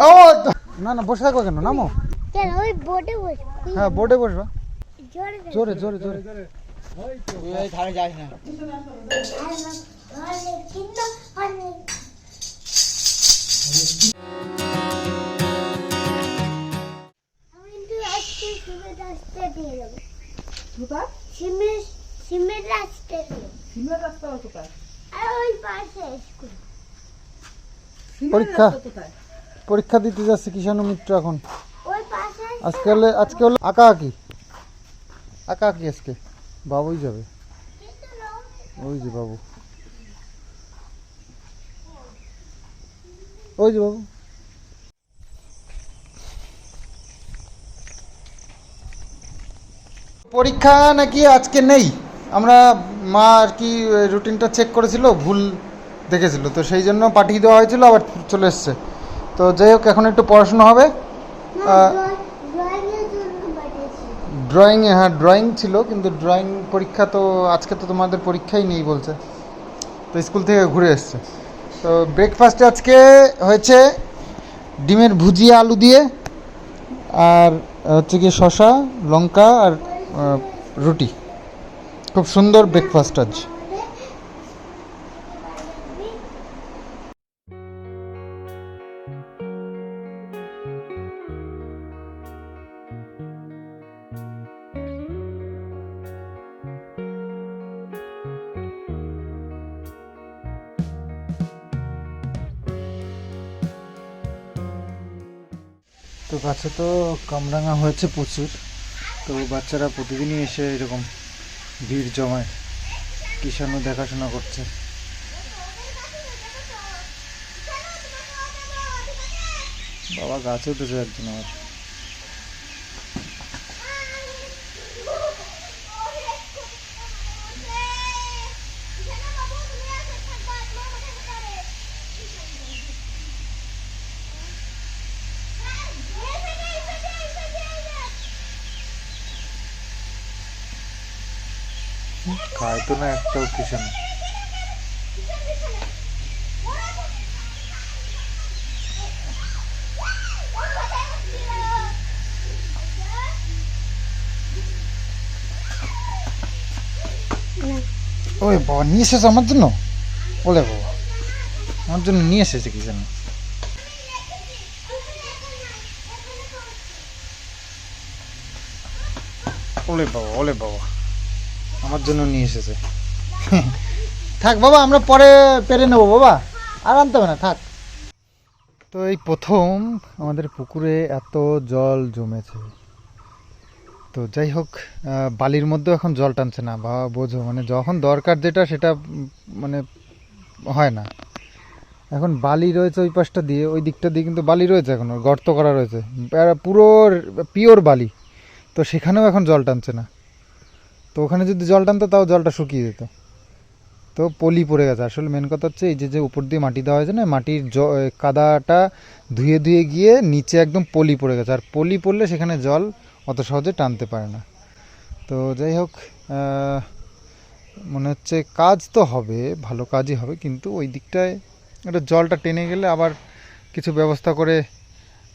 ও তো- না না বসে থাকো কেন? নামো। কেন ওই বোটে বস হ্যাঁ বোর্ডে বসবা। জোরে জোরে। জোরে জোরে আজকে সিমেন্ট রাস্তা সিমের রাস্তা কোথায়? আর ওই পাশে স্কুল সিমের পরীক্ষা। পরীক্ষা দিতে যাচ্ছে কিষাণু মিত্র এখন। আজকে হলে আজকে হলো আঁকা আঁকি। আঁকা আঁকি আজকে। বাবুই যাবে। ওই যে বাবু। ওই যে বাবু। পরীক্ষা নাকি আজকে নেই? আমরা মা আর কি রুটিনটা চেক করেছিল ভুল দেখেছিল। তো সেই জন্য পাঠিয়ে দেওয়া হয়েছিল আবার চলে এসছে। তো যাই হোক এখন একটু পড়াশোনা হবে। ড্রয়িংয়ে হ্যাঁ ড্রয়িং ছিল কিন্তু ড্রয়িং পরীক্ষা তো আজকে তো তোমাদের পরীক্ষাই নেই বলছে। তো স্কুল থেকে ঘুরে এসছে। তো ব্রেকফাস্টে আজকে হয়েছে ডিমের ভুজিয়া আলু দিয়ে আর হচ্ছে কি শশা লঙ্কা আর রুটি। খুব সুন্দর ব্রেকফাস্ট আজ। তো গাছে তো কামরাঙা হয়েছে প্রচুর। তো বাচ্চারা প্রতিদিনই এসে এরকম ভিড় জমায়। কিষাণও দেখাশোনা করছে। বাবা গাছে উঠেছে একজন আমার খায় তো না। একটাও কিষাণু ওই বাবা, নিয়ে এসেছে আমার জন্য? বলে বাবা, আমার জন্য নিয়ে এসেছে কিষাণু ওলে বাবা ওলে বাবা। আমার জন্য নিয়ে এসেছে। থাক বাবা, আমরা পরে পেরে নেব বাবা। আর আনতে হবে না, থাক। তো এই প্রথম আমাদের পুকুরে এত জল জমেছে। তো যাই হোক বালির মধ্যেও এখন জল টানছে না বাবা বোঝো মানে যখন দরকার যেটা সেটা মানে হয় না। এখন বালি রয়েছে ওই পাশটা দিয়ে, ওই দিকটা দিয়ে কিন্তু বালি রয়েছে এখন, গর্ত করা রয়েছে। পুরো, পিওর বালি। তো সেখানেও এখন জল টানছে না। তো ওখানে যদি জল টানতো, তাও জলটা শুকিয়ে যেত। তো পলি পড়ে গেছে। আসলে মেন কথা হচ্ছে, এই যে যে উপর দিয়ে মাটি দেওয়া হয়েছে না, মাটির জ- কাদাটা ধুয়ে ধুয়ে গিয়ে নিচে একদম পলি পড়ে গেছে। আর পলি পড়লে সেখানে জল অত সহজে টানতে পারে না। তো যাই হোক মনে হচ্ছে কাজ তো হবে, ভালো কাজই হবে, কিন্তু ওই দিকটায় একটা জলটা টেনে গেলে আবার কিছু ব্যবস্থা করে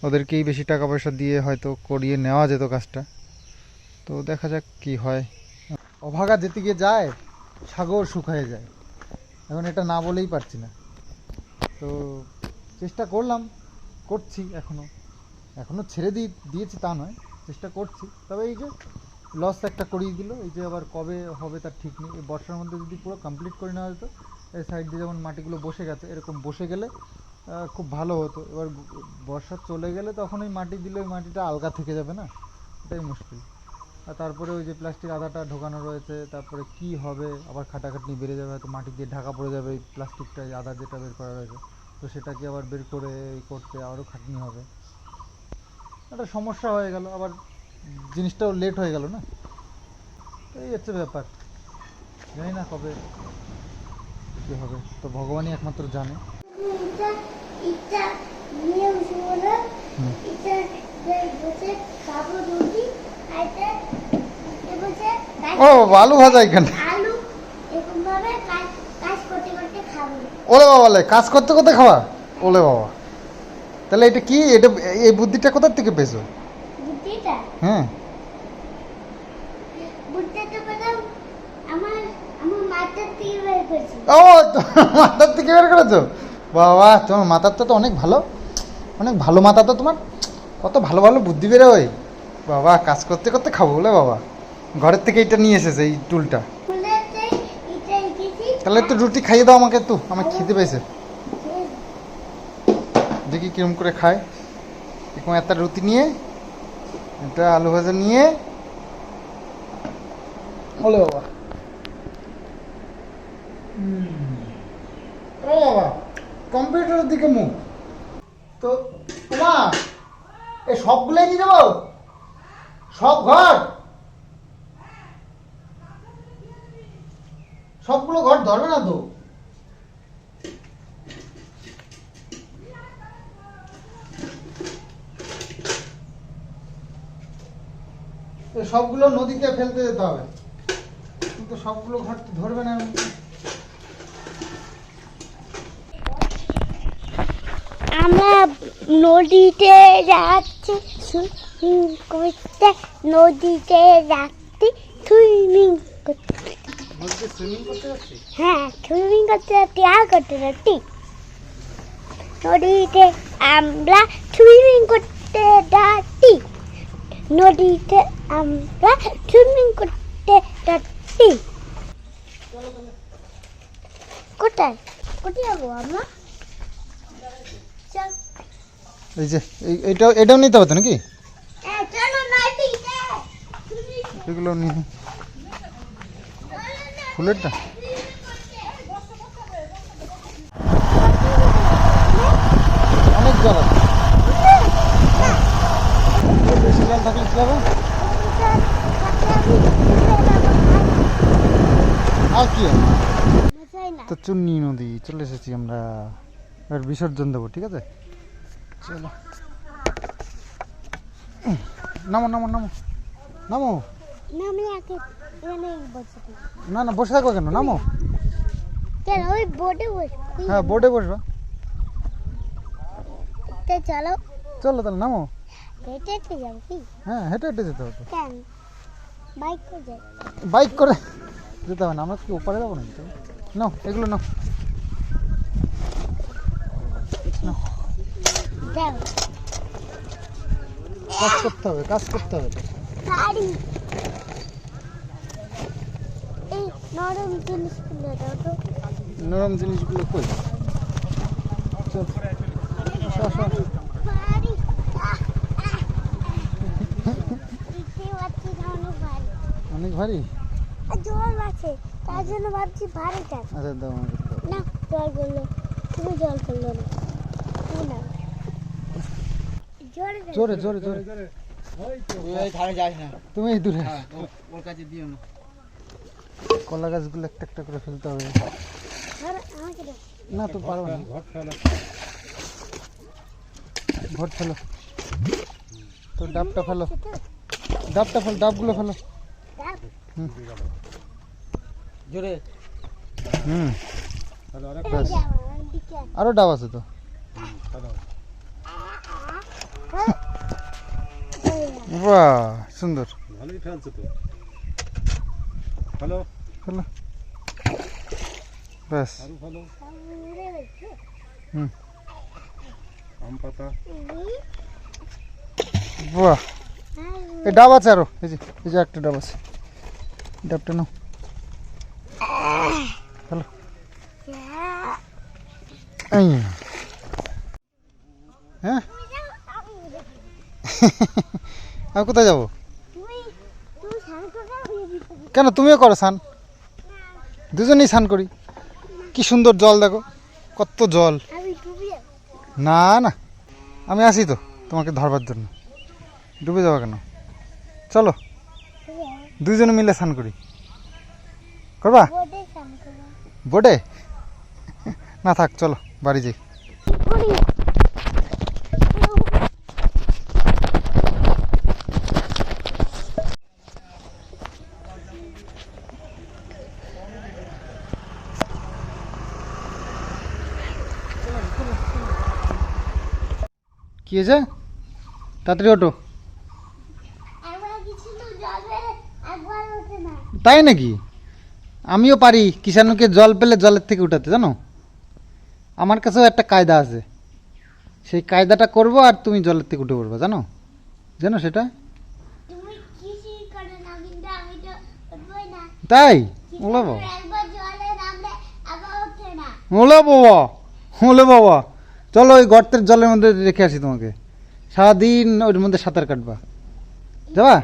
ওদেরকেই বেশি টাকা পয়সা দিয়ে হয়তো করিয়ে নেওয়া যেত কাজটা। তো দেখা যাক কি হয়। অভাগা গিয়ে যায়, সাগর শুকায় যায়। এখন এটা না বলেই পারছি না। তো চেষ্টা করলাম, করছি এখনও। এখনও ছেড়ে দিয়ে দিয়েছি তা নয়, চেষ্টা করছি। তবে এই যে লস একটা করিয়ে দিল, এই যে আবার কবে হবে তার ঠিক নেই। এই বর্ষার মধ্যে যদি পুরো কমপ্লিট করে নেওয়া যেত, এই সাইড দিয়ে যেমন মাটিগুলো বসে গেছে, এরকম বসে গেলে খুব ভালো হতো। এবার বর্ষা চলে গেলে তখন ওই মাটি দিলে ওই মাটিটা আলগা থেকে যাবে না? এটাই মুশকিল। আর তারপরে ওই যে প্লাস্টিক আদাটা ঢোকানো রয়েছে তারপরে কি হবে? আবার খাটাখাটনি বেড়ে যাবে হয়তো মাটি দিয়ে ঢাকা পড়ে যাবে এই প্লাস্টিকটা আদা যেটা বের করা রয়েছে। তো সেটাকে আবার বের করে এই করতে আবারও খাটনি হবে। একটা সমস্যা হয়ে গেল আবার জিনিসটাও লেট হয়ে গেল না? তো এই হচ্ছে ব্যাপার। জানি না কবে কী হবে তো ভগবানই একমাত্র জানে। হুম। ও আলু ভাজা এখানে। ওলে বাবা লে কাজ করতে করতে খাওয়া ওলে বাবা। তাহলে এটা কি? এটা এই বুদ্ধিটা কোথার থেকে পেয়েছ? হ্যাঁ। ও মাথার থেকে বের করেছ? বাবা তোমার মাথার তো অনেক ভালো। অনেক ভালো মাথা তো তোমার। কত ভালো ভালো বুদ্ধি বেরোয় বাবা, কাজ করতে করতে খাব বলে বাবা। ঘরের থেকে এটা নিয়ে এসেছে, এই টুলটা। এটা তাহলে একটু রুটি খাইয়ে দাও আমাকে একটু, আমার খিদে পেয়েছে। দেখি কিরম করে খায়। এরকম একটা রুটি নিয়ে, একটা আলু ভাজা নিয়ে। বলে বাবা। ও বাবা, কম্পিউটারের দিকে মুখ। তো তোমা এই সবগুলোই নিয়ে যাব? সব ঘর। সবগুলো ঘর ধরবে না তো? সবগুলো নদীতে ফেলতে যেতে হবে। কিন্তু সবগুলো ঘর তো ধরবে না আমরা নদীতে যাচ্ছি। করতে নদীতে যাচ্ছি সুইমিং করতে হ্যাঁ সুইমিং করতে যাচ্ছি আর করতে যাচ্ছি। নদীতে আমরা সুইমিং করতে যাচ্ছি। নদীতে আমরা সুইমিং করতে যাচ্ছি। কোথায়? কোথায় যাব আমরা? চল। এই যে এইটাও এটাও নিতে হবে তো নাকি? এগুলো ফুলেরটা? অনেক জল বেশি জল থাকলে কি হবে? আর কি তো চুন্নি নদী, চলে এসেছি আমরা। বিসর্জন দেবো, ঠিক আছে? চলো। নামো নামো নামো। নামো। না না না বসে থাকো কেন? নামো। হ্যাঁ বোর্ডে বসবা। তো চলো। চলো তাহলে নামো। হেঁটে হেঁটে যাব কি? হ্যাঁ হেঁটে হেঁটে যেতে হবে। কেন? বাইক করে বাইক করে যেতে হবে না আমরা কি ওপারে যাব নাকি? নাও এগুলো নাও। কাজ করতে হবে কাজ করতে হবে নরম জিনিসগুলো নরম জিনিসগুলো কই? অনেক ভারী। অনেক ভারী? আর জল আছে তার জন্য ভাবছি ভারী আচ্ছা দাও। না জল করল তুমি জল করল না তুমি না জোরে দাও। জোরে জোরে জোরে তুমি এই দূরে। আসো। কলা গাছগুলো একটা একটা করে ফেলতে হবে। ধরো, আমাকে দাও। না তো পারব না। ভোট ফেলো। তো ডাবটা ফেলো। সেটা ডাবটা ফেলো ডাবগুলো ফেলো। দাও। হুম। জোরে। হুম। এই ব্যাস। যাও, আমার দিকে আসো। আরও ডাব আছে তো ধরো। এই যাও। বাহ সুন্দর ভালোই ফেলছো তো হ্যালো ফেলো ব্যাস আরও ভালো হুম আম পাতা বাহ এই ডাব আছে আরও। এই যে এই যে একটা ডাব আছে। ডাবটা নাও। হ্যালো। হ্যাঁ আমি কোথায় যাব। কেন তুমিও করো স্নান? দুজনেই স্নান করি। কি সুন্দর জল দেখো। কত জল। না না। আমি আসি তো তোমাকে ধরবার জন্য। ডুবে যাব কেন? চলো। দুইজনে মিলে স্নান করি। করব। বোটে না থাক চলো বাড়ি যাই। হয়েছে তাড়াতাড়ি না। তাই নাকি? আমিও পারি কিষাণুকে জল পেলে জলের থেকে উঠাতে জানো? আমার কাছেও একটা কায়দা আছে। সেই কায়দাটা করব আর তুমি জলের থেকে উঠে পড়বে জানো? জানো সেটা? তাই? ওলে বাবা। ওলে বাবা ওলে বাবা। চলো ওই গর্তের জলের মধ্যে রেখে আসি তোমাকে। সারাদিন ওর মধ্যে সাঁতার কাটবা। যাবা?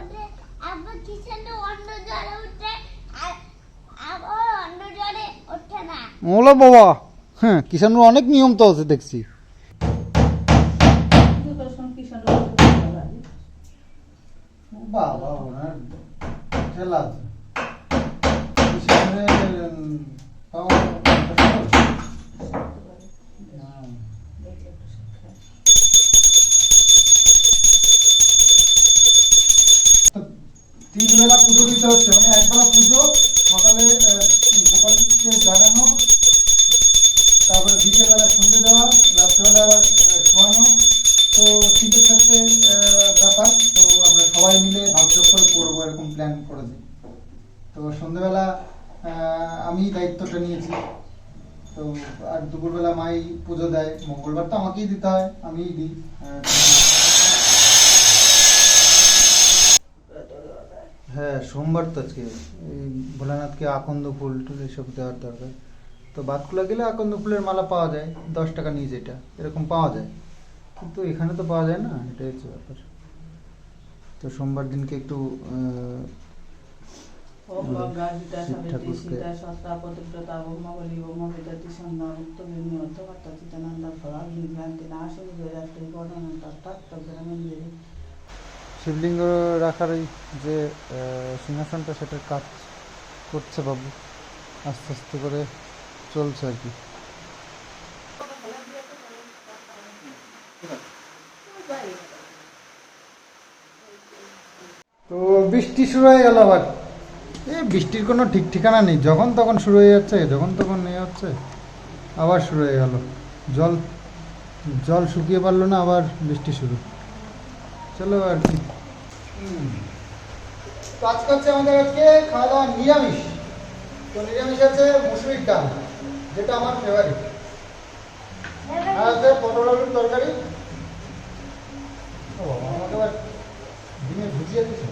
ওলে বাবা। হ্যাঁ কিষাণুর অনেক নিয়ম তো আছে দেখছি। বাবা ওনার খেলা আছে। হ্যাঁ সোমবার তো আজকে। এই ভোলানাথকে আকন্দ ফুল টুল এসব দেওয়ার দরকার। তো বাতকুলা গেলে আকন্দ ফুলের মালা পাওয়া যায় দশ টাকা নিয়ে যেটা এরকম পাওয়া যায়। কিন্তু এখানে তো পাওয়া যায় না এটাই হচ্ছে ব্যাপার। তো সোমবার দিনকে একটু ঠাকুরকে- শিবলিঙ্গ রাখার ওই যে সিংহাসনটা সেটার কাজ করছে বাবু। আস্তে আস্তে করে চলছে আর কি। তো বৃষ্টি শুরু হয়ে গেল আবার। এ, বৃষ্টির কোনো ঠিক ঠিকানা নেই। যখন তখন শুরু হয়ে যাচ্ছে, যখন তখন নেই হচ্ছে, আবার শুরু হয়ে গেল। জল জল শুকিয়ে পারল না, আবার বৃষ্টি শুরু। চলো আর কি। তো আজকে হচ্ছে আমাদের আজকে খাওয়া দাওয়া নিরামিষ। তো নিরামিষ আছে মুসুরির ডাল, যেটা আমার ফেভারিট আর আছে পটল আলুর তরকারি। ও আমাকে আবার ভুজিয়ে দিয়েছে।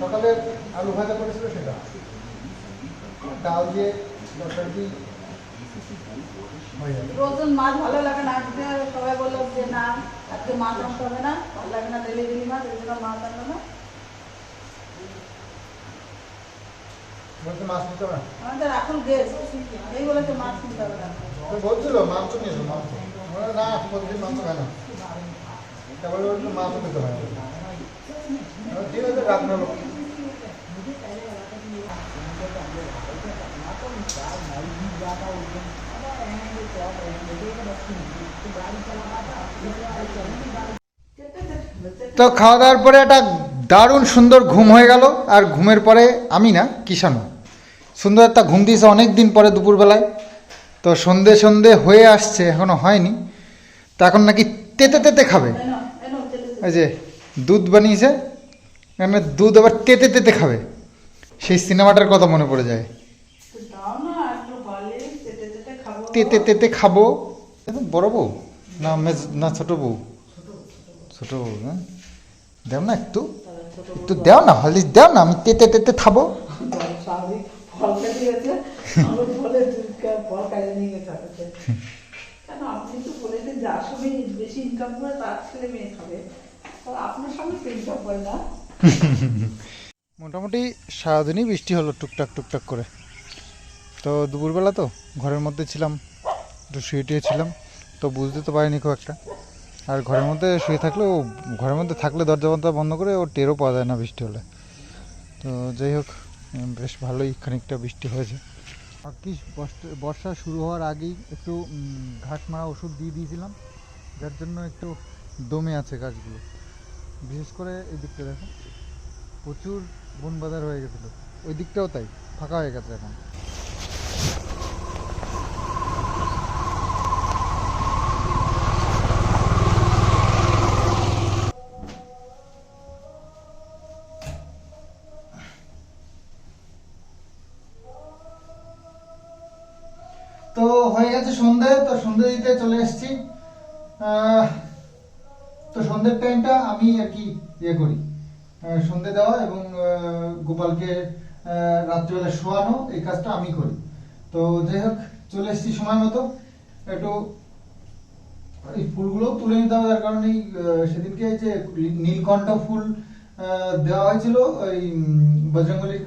সকালে আলু ভাজা করেছিল সেটা। ডাল দিয়ে তরকারি রোজন মাছ ভালো লাগে না আজকে সবাই বলল যে না আজকে মাছ আনতে হবে না ভালো লাগে না ডেলি ডেলি মাছ এই জন্য মাছ আনলো না? মাছ নিতে হবে আমাদের এখন গ্যাস এই বলেছে মাছ কিনতে হবে না। বলছিল মাংস নিয়ে এসো মাংস। না প্রতিদিন মাংস খায় না। তারপরে বলছিল মাংস নিতে হয়। ঠিক আছে রাত হলো। তো খাওয়া দাওয়ার পরে একটা দারুণ সুন্দর ঘুম হয়ে গেল, আর ঘুমের পরে আমি না, কিষাণু। সুন্দর একটা ঘুম দিয়েছে অনেক দিন পরে দুপুরবেলায়। তো সন্ধে সন্ধে হয়ে আসছে, এখনও হয়নি। তো এখন নাকি তেতে তেতে খাবে। ওই যে দুধ বানিয়েছে, এখানে দুধ আবার তেতে তেতে খাবে। সেই সিনেমাটার কথা মনে পড়ে যায় তো দাও না একটু হলে চেটে চেটে খাব তেতে তেতে খাব। বড় বউ? না মেজ না ছোট বউ? ছোট বউ হ্যাঁ দেও না একটু। একটু দেও না হলদি দেও না আমি তেতে তেতে খাব। মোটামুটি সারাদিনই বৃষ্টি হলো টুকটাক টুকটাক করে। তো দুপুরবেলা তো ঘরের মধ্যে ছিলাম, একটু শুয়ে টুয়ে ছিলাম, তো বুঝতে তো পারিনি খুব একটা। আর ঘরের মধ্যে শুয়ে থাকলে ও ঘরের মধ্যে থাকলে দরজা বন্ধ বন্ধ করে ও টেরও পাওয়া যায় না বৃষ্টি হলে। তো যাই হোক বেশ ভালোই খানিকটা বৃষ্টি হয়েছে। আর কি বর্ষা- শুরু হওয়ার আগেই একটু ঘাস মারা ওষুধ দিয়ে দিয়েছিলাম, যার জন্য একটু দমে আছে গাছগুলো। বিশেষ করে এই দিকটা দেখো, প্রচুর বন বাজার হয়ে গেছিল। ওই দিকটাও তাই, ফাঁকা হয়ে গেছে এখন তো হয়ে গেছে সন্ধে, তো সন্ধে দিতে চলে এসেছি। তো সন্ধ্যের টাইমটা আমি আর কি ইয়ে করি। সন্ধে দেওয়া এবং গোপালকে রাত্রিবেলা শোয়ানো, এই কাজটা আমি করি। তো যাই হোক, চলে এসেছি সময় মতো। একটু এই ফুলগুলো তুলে নিতে হবে, তার কারণে সেদিনকে যে নীলকণ্ঠ ফুল দেওয়া হয়েছিল, ওই বজরঙ্গলির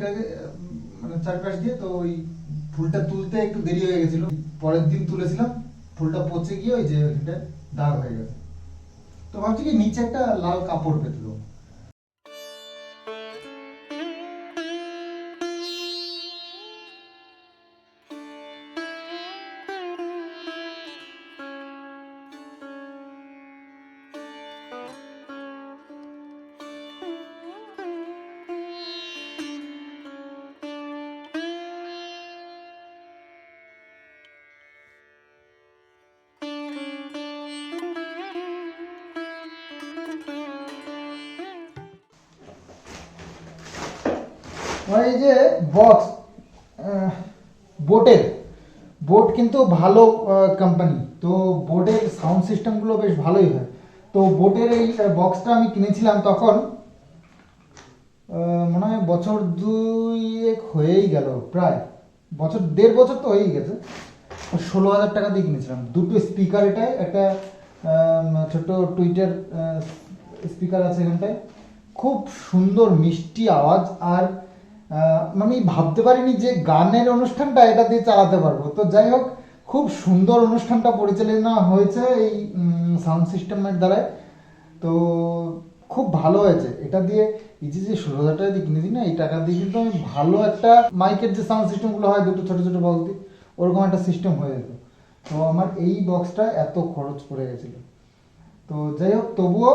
মানে চারপাশ দিয়ে, তো ওই ফুলটা তুলতে একটু দেরি হয়ে গেছিল। পরের দিন তুলেছিলাম, ফুলটা পচে গিয়ে ওই যে দাগ হয়ে গেছে। তো ভাবছি কি নিচে একটা লাল কাপড় পেতে এই যে বক্স বোটের বোট কিন্তু ভালো কোম্পানি তো বোটের সাউন্ড সিস্টেমগুলো বেশ ভালোই হয়। তো বোটের এই বক্সটা আমি কিনেছিলাম তখন মনে হয় বছর দুই এক হয়েই গেল, প্রায়। বছর, দেড় বছর তো হয়েই গেছে। ষোলো হাজার টাকা দিয়ে কিনেছিলাম। দুটো স্পিকার এটায়, একটা ছোট টুইটার স্পিকার আছে এখানটায়। খুব সুন্দর, মিষ্টি আওয়াজ, আর আমি ভাবতে পারিনি যে গানের অনুষ্ঠানটা এটা দিয়ে চালাতে পারব। তো যাই হোক, খুব সুন্দর অনুষ্ঠানটা পরিচালনা হয়েছে এই সাউন্ড সিস্টেমের দ্বারায় তো খুব ভালো হয়েছে। এটা দিয়ে এই যে ষোলো হাজার টাকা দিয়ে কিনেছি না, এই টাকা দিয়ে কিন্তু আমি ভালো একটা মাইকের যে সাউন্ড সিস্টেমগুলো হয়, দুটো ছোটো ছোটো বক্স দিয়ে, ওরকম একটা সিস্টেম হয়ে যেত। তো আমার এই বক্সটা এত খরচ পড়ে গেছিল। তো যাই হোক, তবুও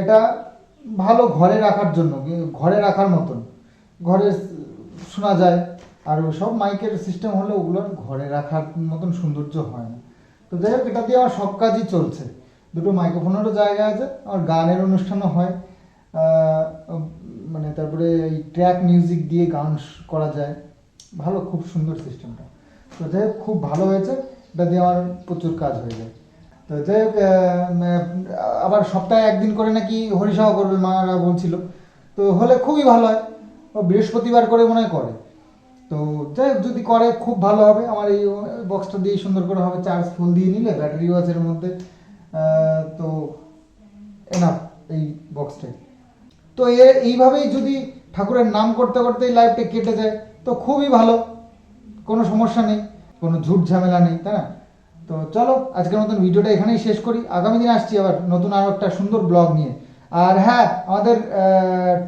এটা ভালো ঘরে রাখার জন্য, ঘরে রাখার মতন। ঘরে শোনা যায়। আর সব মাইকের সিস্টেম হলে ওগুলো ঘরে রাখার মতন সৌন্দর্য হয় না। তো যাই হোক, এটা দিয়ে আমার সব কাজই চলছে। দুটো মাইক্রোফোনেরও জায়গা আছে, আর গানের অনুষ্ঠানও হয়। মানে তারপরে এই ট্র্যাক মিউজিক দিয়ে গান করা যায়। ভালো, খুব সুন্দর সিস্টেমটা তো যাই হোক, খুব ভালো হয়েছে। এটা দিয়ে আমার প্রচুর কাজ হয়ে যায়। তো যাই হোক আবার সপ্তাহে একদিন করে নাকি হরিসভা করবে মারা বলছিল। তো হলে খুবই ভালো হয়। বৃহস্পতিবার করে মনে হয় করে। তো যাই হোক, যদি করে, খুব ভালো হবে। আমার এই বক্সটা দিয়ে সুন্দর করে হবে। চার্জ ফুল দিয়ে নিলে ব্যাটারিও আছে এর মধ্যে। তো এনাফ এই বক্সটাই। তো এ, এইভাবেই যদি ঠাকুরের নাম করতে করতে এই লাইফটা কেটে যায়, তো খুবই ভালো। কোনো সমস্যা নেই, কোনো ঝুট ঝামেলা নেই, তাই না? তো চলো, আজকের মতন ভিডিওটা এখানেই শেষ করি। আগামী দিন আসছি আবার নতুন আরও একটা সুন্দর ব্লগ নিয়ে। আর হ্যাঁ আমাদের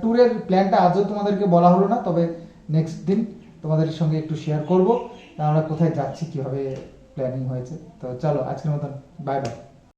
ট্যুরের প্ল্যানটা আজও তোমাদেরকে বলা হলো না, তবে নেক্সট দিন তোমাদের সঙ্গে একটু শেয়ার করব আমরা কোথায় যাচ্ছি, কীভাবে প্ল্যানিং হয়েছে। তো চলো, আজকের মতন বাই বাই